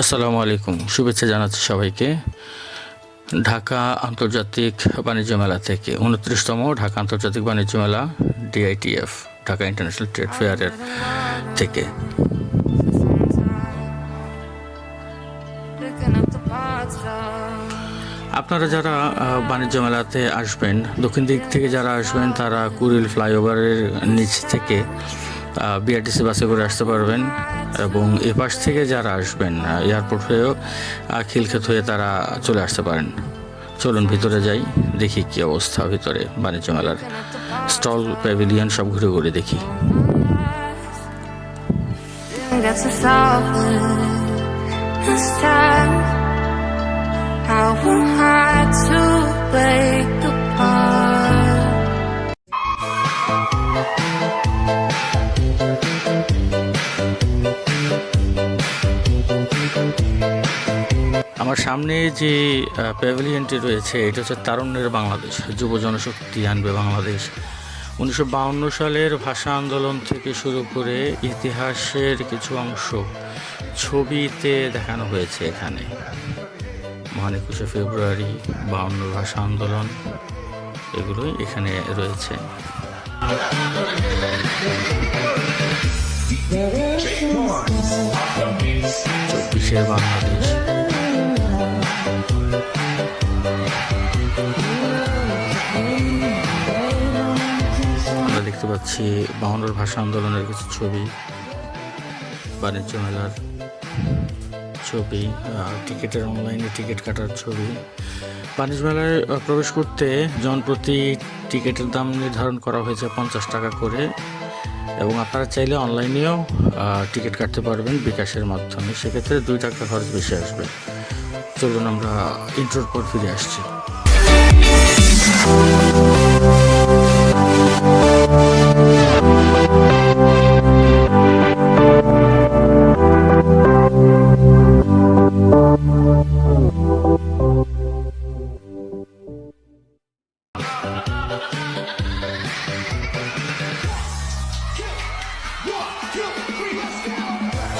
আসসালামু আলাইকুম। শুভেচ্ছা জানাচ্ছি সবাইকে। ঢাকা আন্তর্জাতিক বাণিজ্য মেলা থেকে উনত্রিশতম ঢাকা আন্তর্জাতিক বাণিজ্য মেলা ডিআইটিএফ ঢাকা ইন্টারন্যাশনাল ট্রেড ফেয়ারের থেকে। আপনারা যারা বাণিজ্য মেলাতে আসবেন, দক্ষিণ দিক থেকে যারা আসবেন, তারা কুড়িল ফ্লাইওভারের নিচ থেকে বিআরটিসি বাসে করে আসতে পারবেন এবং এপাশ থেকে যারা আসবেন এয়ারপোর্ট হয়েও খিলক্ষেত হয়ে তারা চলে আসতে পারেন চলুন ভিতরে যাই, দেখি কি অবস্থা ভিতরে, বাণিজ্য মেলার স্টল প্যাভিলিয়ন সব ঘুরে ঘুরে দেখি. I won't hide to break apart. আমার সামনে যে প্যাভিলিয়নটি রয়েছে, এটা হচ্ছে তারুণ্যের বাংলাদেশ, যুব জনশক্তি আনবে বাংলাদেশ। উনিশশো সালের ভাষা আন্দোলন থেকে শুরু করে ইতিহাসের কিছু অংশ ছবিতে দেখানো হয়েছে এখানে। মহান একুশে ফেব্রুয়ারি, বাউন্ন ভাষা আন্দোলন, এগুলোই এখানে রয়েছে। চব্বিশের বাংলাদেশ পাচ্ছি বাউন্নর ভাষা আন্দোলনের কিছু ছবি, বাণিজ্য মেলার ছবি টিকিটের অনলাইনে টিকিট কাটার ছবি। বাণিজ্য মেলায় প্রবেশ করতে জনপ্রতি টিকিটের দাম নির্ধারণ করা হয়েছে পঞ্চাশ টাকা করে এবং আপনারা চাইলে অনলাইনেও টিকিট কাটতে পারবেন বিকাশের মাধ্যমে। সেক্ষেত্রে দুই টাকা খরচ বেশি আসবে। চলুন আমরা ইন্ট্রোর পর ফিরে আসছি।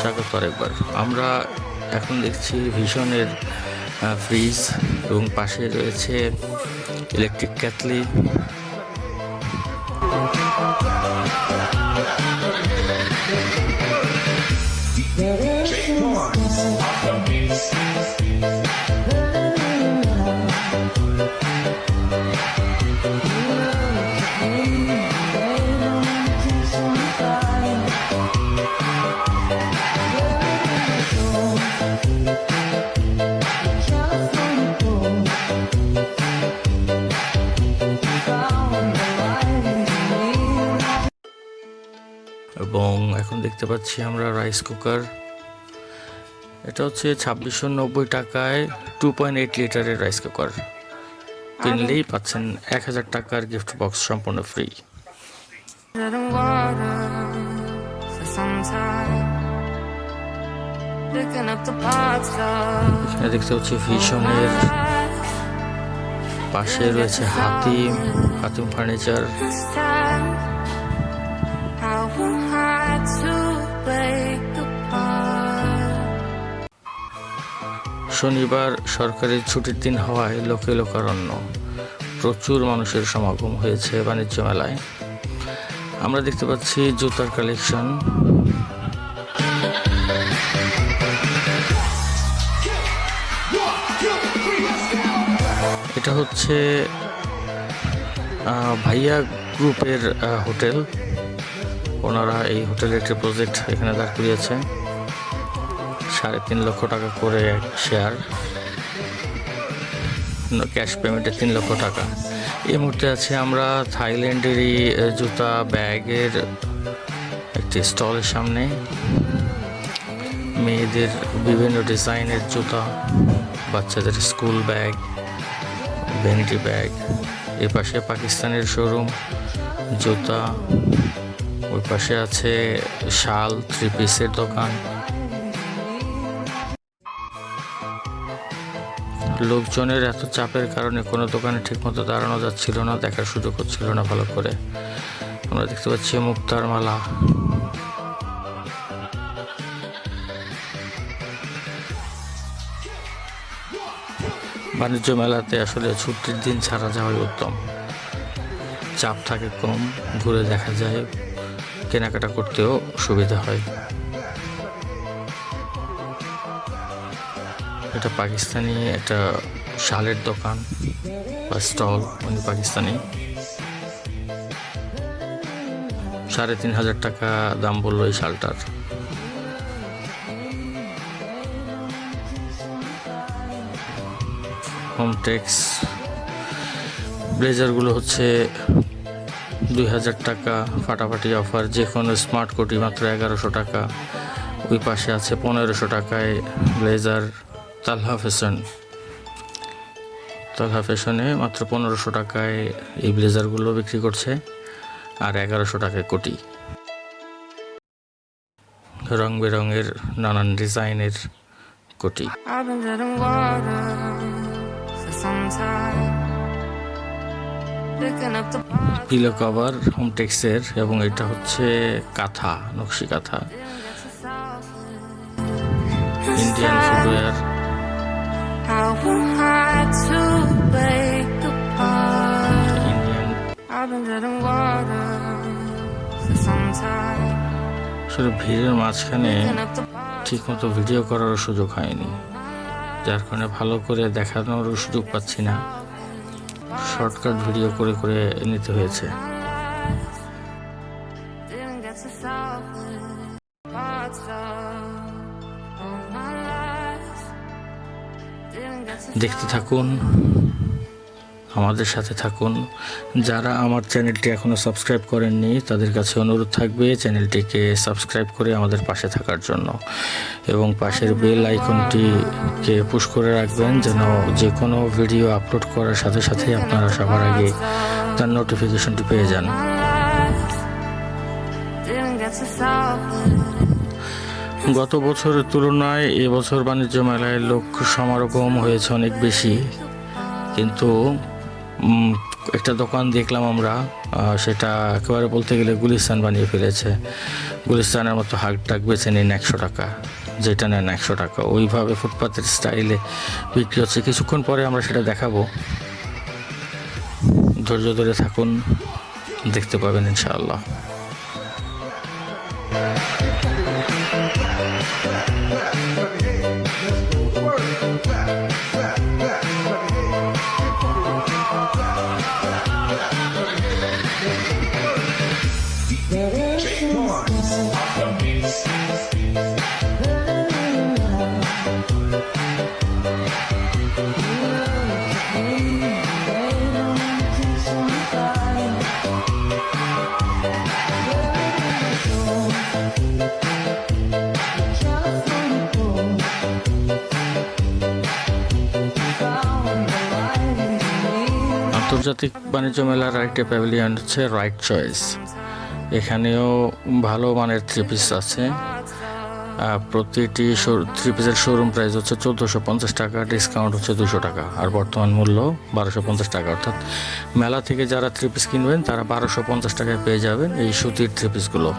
স্বাগত আরেকবার। আমরা এখন দেখছি ভীষণের ফ্রিজ এবং পাশে রয়েছে ইলেকট্রিক ক্যাটলি দেখতে পাচ্ছি আমরা রাইস কুকার এটা হচ্ছে ছাব্বিশশো নব্বই টাকায় টু পয়েন্ট এইট লিটারের রাইস কুকার কিনলেই পাচ্ছেন এক হাজার টাকার গিফট বক্স সম্পূর্ণ ফ্রি দেখতে হচ্ছে ভীষণের পাশে রয়েছে হাতিম হাতিম ফার্নিচার শনিবার সরকারি ছুটির দিন হওয়ায় লোকে লোকারণ্য। প্রচুর মানুষের সমাগম হয়েছে বাণিজ্য মেলায়। আমরা দেখতে পাচ্ছি জুতার কালেকশন। এটা হচ্ছে ভাইয়া গ্রুপের হোটেল। ওনারা এই হোটেলের একটি প্রজেক্ট এখানে দাঁড় করিয়েছে। সাড়ে তিন লক্ষ টাকা করে শেয়ার ক্যাশ পেমেন্টে তিন লক্ষ টাকা। এই মুহূর্তে আছে আমরা থাইল্যান্ডেরই জুতা ব্যাগের একটি স্টলের সামনে। মেয়েদের বিভিন্ন ডিজাইনের জুতা, বাচ্চাদের স্কুল ব্যাগ ভ্যানিটি ব্যাগ এ পাশে পাকিস্তানের শোরুম জুতা, ওই পাশে আছে শাল থ্রি পিসের দোকান। লোকজনের এত চাপের কারণে কোনো দোকানে ঠিকমতো দাঁড়ানো যাচ্ছিল না, দেখার সুযোগ হচ্ছিল না ভালো করে। আমরা দেখতে পাচ্ছি মুক্তার মালা। বাণিজ্য মেলাতে আসলে ছুটির দিন ছাড়া যাওয়াই উত্তম। চাপ থাকে কম, ঘুরে দেখা যায়, কেনাকাটা করতেও সুবিধা হয়। এটা পাকিস্তানি একটা শালের দোকান বা স্টল, উনি পাকিস্তানি। সাড়ে তিন হাজার টাকা দাম বলল এই শালটার। হোমটেক্স ব্লেজারগুলো হচ্ছে দুই হাজার টাকা, ফাটাফাটি অফার যে কোনো স্মার্ট কোটি মাত্র এগারোশো টাকা। ওই পাশে আছে পনেরোশো টাকায় ব্লেজার তালহা ফ্যাশন। তালহা ফ্যাশনে মাত্র পনেরোশো টাকায় এই ব্লেজারগুলো বিক্রি করছে আর এগারোশো টাকায় কোটি। রং বেরঙের নানান ডিজাইনের কোটি। পিলো কভার হোমটেক্সের এবং এটা হচ্ছে কাঁথা, নকশি কাঁথা। Indian footwear. আসলে ভিড়ের মাঝখানে Picking up the parts ঠিক মতো ভিডিও করারও সুযোগ হয়নি। যার কারণে ভালো করে দেখানোরও সুযোগ পাচ্ছি না। শর্টকাট ভিডিও করে করে নিতে হয়েছে। দেখতে থাকুন, আমাদের সাথে থাকুন। যারা আমার চ্যানেলটি এখনও সাবস্ক্রাইব করেননি, তাদের কাছে অনুরোধ থাকবে চ্যানেলটিকে সাবস্ক্রাইব করে আমাদের পাশে থাকার জন্য। এবং পাশের বেল আইকনটিকে পুশ করে রাখবেন যেন যে কোনো ভিডিও আপলোড করার সাথে সাথে আপনারা সবার আগে তার নোটিফিকেশনটি পেয়ে যান। গত বছরের তুলনায় এবছর বাণিজ্য মেলায় লোক সমারোগম হয়েছে অনেক বেশি। কিন্তু একটা দোকান দেখলাম আমরা সেটা একেবারে বলতে গেলে গুলিস্তান বানিয়ে ফেলেছে। গুলিস্তানের মতো হাক টাক বেছে নিন একশো টাকা, যেটা নেন একশো টাকা। ওইভাবে ফুটপাতের স্টাইলে বিক্রি হচ্ছে। কিছুক্ষণ পরে আমরা সেটা দেখাবো। ধৈর্য ধরে থাকুন, দেখতে পাবেন ইনশাআল্লাহ। আন্তর্জাতিক বাণিজ্য মেলার আরেকটি প্যাভিলিয়ন হচ্ছে রাইট চয়েস এখানেও ভালো মানের থ্রি পিস আছে। প্রতিটি থ্রি পিসের শোরুম প্রাইস হচ্ছে চোদ্দোশো পঞ্চাশ টাকা ডিসকাউন্ট হচ্ছে দুশো টাকা, আর বর্তমান মূল্য বারোশো পঞ্চাশ টাকা। অর্থাৎ মেলা থেকে যারা থ্রি পিস কিনবেন, তারা বারোশো পঞ্চাশ টাকায় পেয়ে যাবেন এই সুতির থ্রি পিসগুলো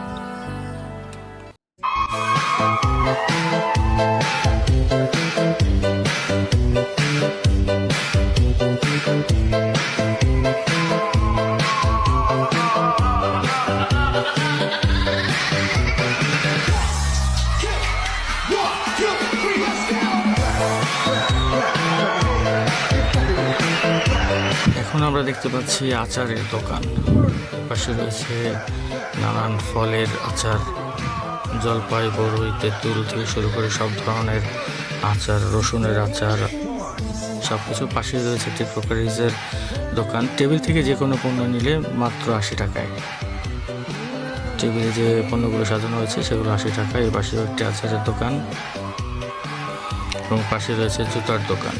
আমরা দেখতে পাচ্ছি আচারের দোকান। পাশে রয়েছে নানান ফলের আচার, জলপাই বড়ই তেঁতুল থেকে শুরু করে সব ধরনের আচার, রসুনের আচার সব কিছু পাশে রয়েছে একটি ক্রোকারিজের দোকান। টেবিল থেকে যে কোনো পণ্য নিলে মাত্র আশি টাকায়। টেবিলে যে পণ্যগুলো সাজানো হয়েছে সেগুলো আশি টাকা এর পাশেও একটি আচারের দোকান এবং পাশে রয়েছে জুতার দোকান।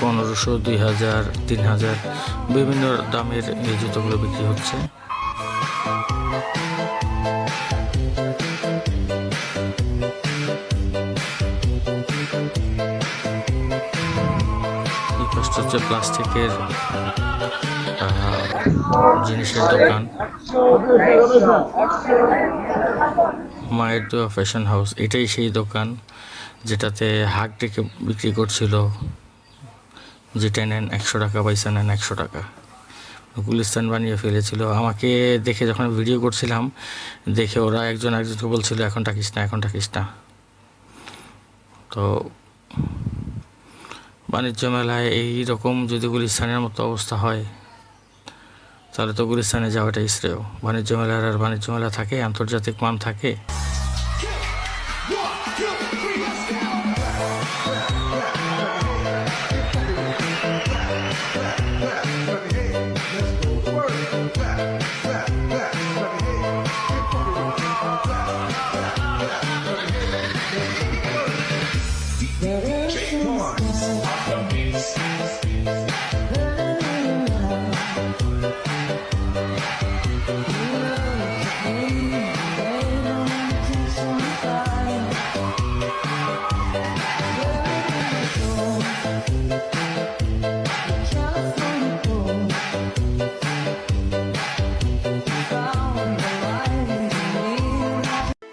পনেরোশো, দুই হাজার, তিন হাজার বিভিন্ন দামের এই জুতোগুলো বিক্রি হচ্ছে। হচ্ছে প্লাস্টিকের জিনিসের দোকান। মায়ের দোয়া ফ্যাশন হাউস এটাই সেই দোকান যেটাতে হাক ডেকে বিক্রি করছিল। যেটা নেন একশো টাকা, পয়সা নেন একশো টাকা। গুলিস্তান বানিয়ে ফেলেছিল। আমাকে দেখে যখন ভিডিও করছিলাম, দেখে ওরা একজন একজনকে বলছিল, এখন টাকিস না, এখন টাকিস না। তো বাণিজ্য মেলায় এই রকম যদি গুলিস্তানের মতো অবস্থা হয়, তাহলে তো গুলিস্তানে যাওয়াটাই শ্রেয়। বাণিজ্য মেলার আর বাণিজ্য মেলা থাকে, আন্তর্জাতিক মান থাকে।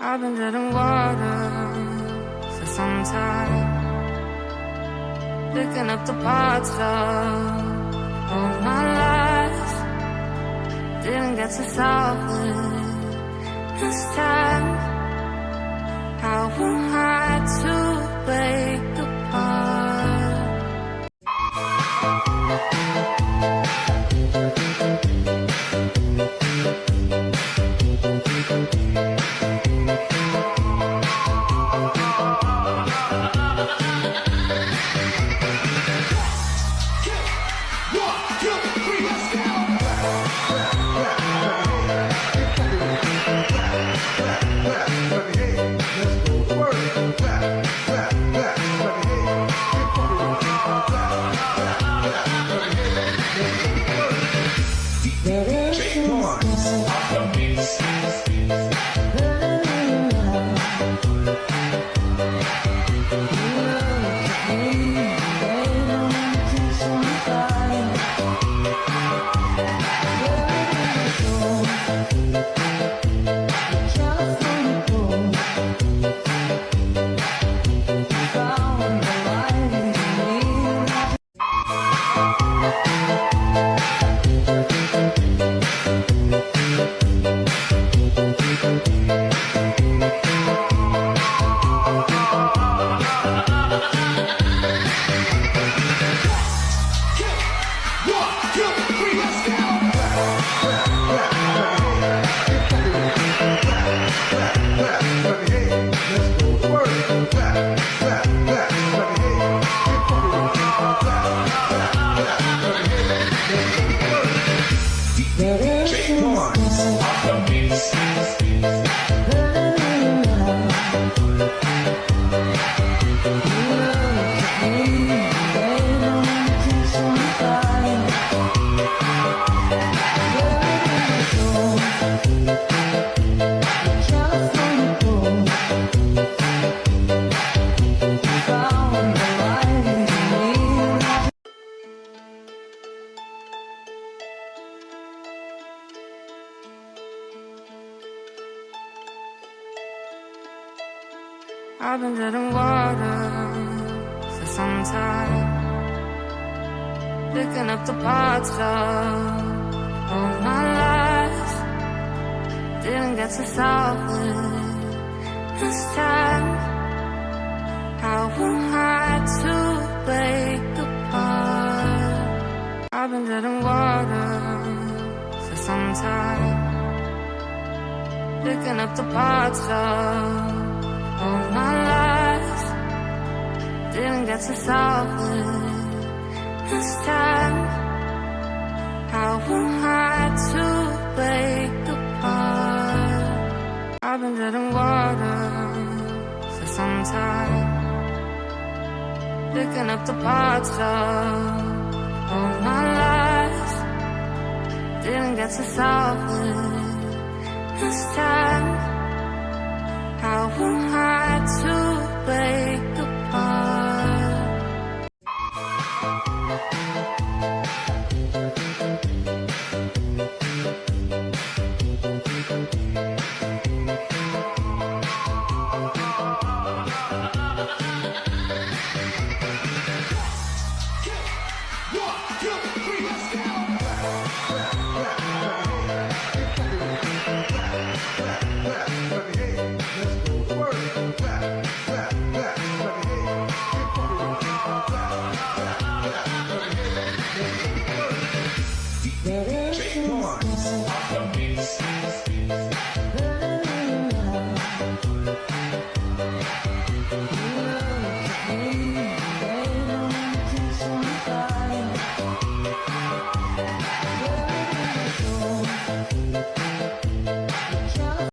I've been treading water for some time. Picking up the parts of all my life. Didn't get to solve it this time. How am I to break I've been treading water for some time. Picking up the parts of all my life. Didn't get to solve it this time. How am I to break apart? I've been treading water for some time. Picking up the parts of Didn't get to solve it this time. How am I to break apart? I've been treading water for some time. Picking up the parts of all my life. Didn't get to solve it this time.